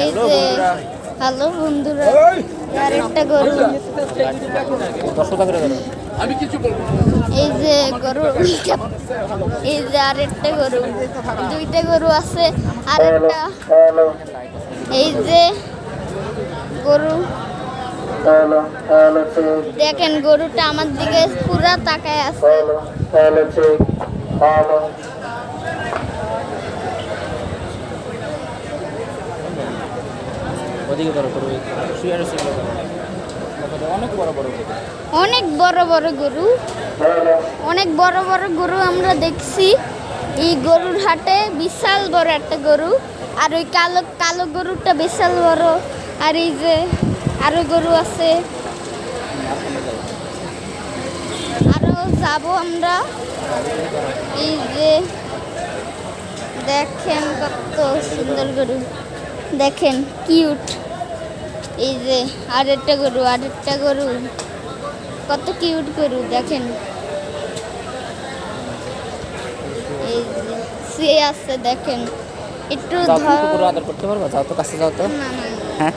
এই যে হ্যালো বন্ধুরা আর একটা গরু। এই যে গরু এই যে আরেকটা গরু দুইটা গরু আছে আরেকটা। এই যে গরু। দেখেন গরুটা আমার দিকে পুরা তাকায় আছে। অনেক বড় বড় অনেক বড় বড় গরু। অনেক বড় বড় গরু আমরা দেখছি। এই গরুর হাটে বিশাল বড় একটা গরু। আর ওই কালো কালো গরুটা বিশাল বড়। আর এই যে আরও গরু আছে। আরও যাব আমরা। এই যে দেখেন কত সুন্দর গরু। দেখেন কিউট এই যে আর একটা গরু আর একটা গরু। কত কিউট গরু দেখেন। এই যে সে আছে দেখেন। একটু ধর আদর করতে পারব যাও তো কাছে যাও তো। না না না। হ্যাঁ?